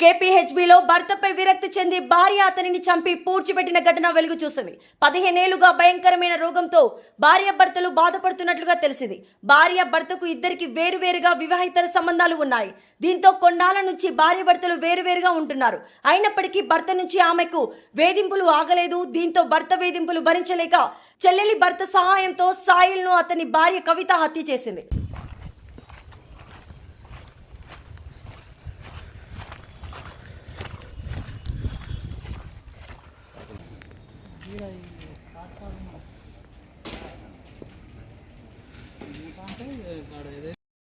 కేపీహెచ్బిలో భర్తపై విరక్తి చెంది భార్య అతనిని చంపి పూడ్చిపెట్టిన ఘటన వెలుగు చూసింది. పదిహేనేళ్ళుగా భయంకరమైన రోగంతో భార్య భర్తలు బాధపడుతున్నట్లుగా తెలిసింది. భార్య భర్తకు ఇద్దరికి వేరువేరుగా వివాహితర సంబంధాలు ఉన్నాయి. దీంతో కొన్నాళ్ళ నుంచి భార్య భర్తలు వేరువేరుగా ఉంటున్నారు. అయినప్పటికీ భర్త నుంచి ఆమెకు వేధింపులు ఆగలేదు. దీంతో భర్త వేధింపులు భరించలేక చెల్లెలి భర్త సహాయంతో సాయిల్ను అతని భార్య కవిత హత్య చేసింది.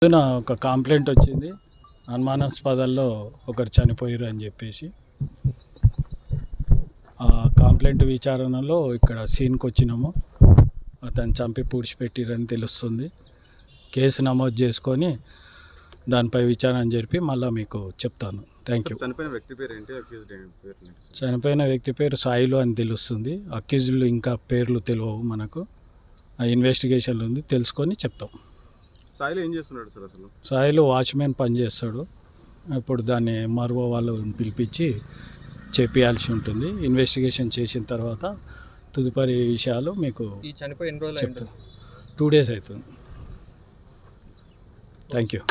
పొద్దున ఒక కంప్లైంట్ వచ్చింది అనుమానాస్పదాల్లో ఒకరు చనిపోయారు అని చెప్పేసి. ఆ కంప్లైంట్ విచారణలో ఇక్కడ సీన్కి వచ్చినాము. అతను చంపి పూడ్చిపెట్టిరని తెలుస్తుంది. కేసు నమోదు చేసుకొని దానిపై విచారణ జరిపి మళ్ళీ మీకు చెప్తాను. థ్యాంక్ యూ చనిపోయిన వ్యక్తి పేరు ఏంటి? అక్యూజ్డ్ పేరు? చనిపోయిన వ్యక్తి పేరు సాయిలు అని తెలుస్తుంది. అక్యూజులు ఇంకా పేర్లు తెలియవు మనకు. ఆ ఇన్వెస్టిగేషన్లు ఉంది. తెలుసుకొని చెప్తాం. సాయిలో ఏం చేస్తున్నాడు సార్ అసలు? సాయిలు వాచ్మెన్ పనిచేస్తాడు ఇప్పుడు దాన్ని మరో వాళ్ళు పిలిపించి చేపియాల్సి ఉంటుంది. ఇన్వెస్టిగేషన్ చేసిన తర్వాత తదుపరి విషయాలు మీకు ఈ చనిపోయి ఎన్ని రోజులు చెప్తాను. టూ డేస్ అవుతుంది. Thank you